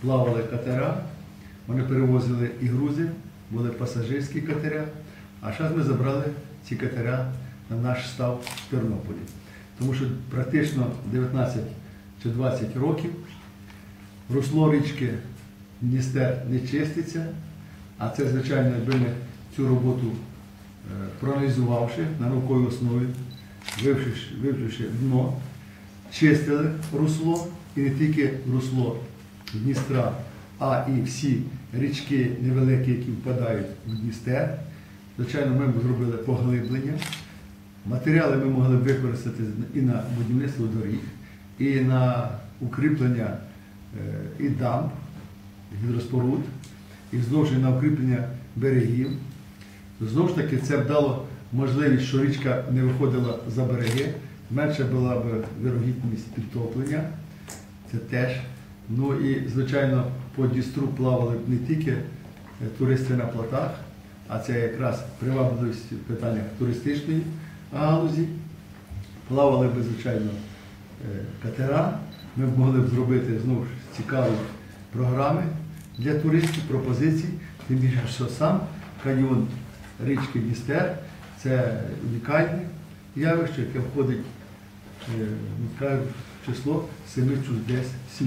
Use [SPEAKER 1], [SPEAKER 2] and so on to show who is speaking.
[SPEAKER 1] плавали катера, вони перевозили і грузи, були пасажирські катера. А зараз ми забрали ці катера на наш став в Тернополі. Тому що практично 19 чи 20 років русло річки Дністер не чиститься, а це, звичайно, якби ми цю роботу е, проаналізувавши на науковій основі, вивчивши дно, чистили русло і не тільки русло Дністра, а і всі річки невеликі, які впадають в Дністер. Звичайно, ми б зробили поглиблення. Матеріали ми могли б використати і на будівництво доріг, і на укріплення е, і дамб, гідроспоруд, і знову на укріплення берегів. Знову ж таки, це б дало можливість, що річка не виходила за береги, менша була б вирогідність підтоплення. Це теж. Ну і, звичайно, по Дістру плавали б не тільки е, туристи на плотах, а це якраз привабливість в питаннях туристичної галузі. Плавали б, звичайно, е, катера. Ми б могли б зробити знову ж цікаві програми для туристів, пропозицій. Тим більше, що сам каньйон річки Дністер це унікальне явище, яке входить е, ну, в число семи чудес світу.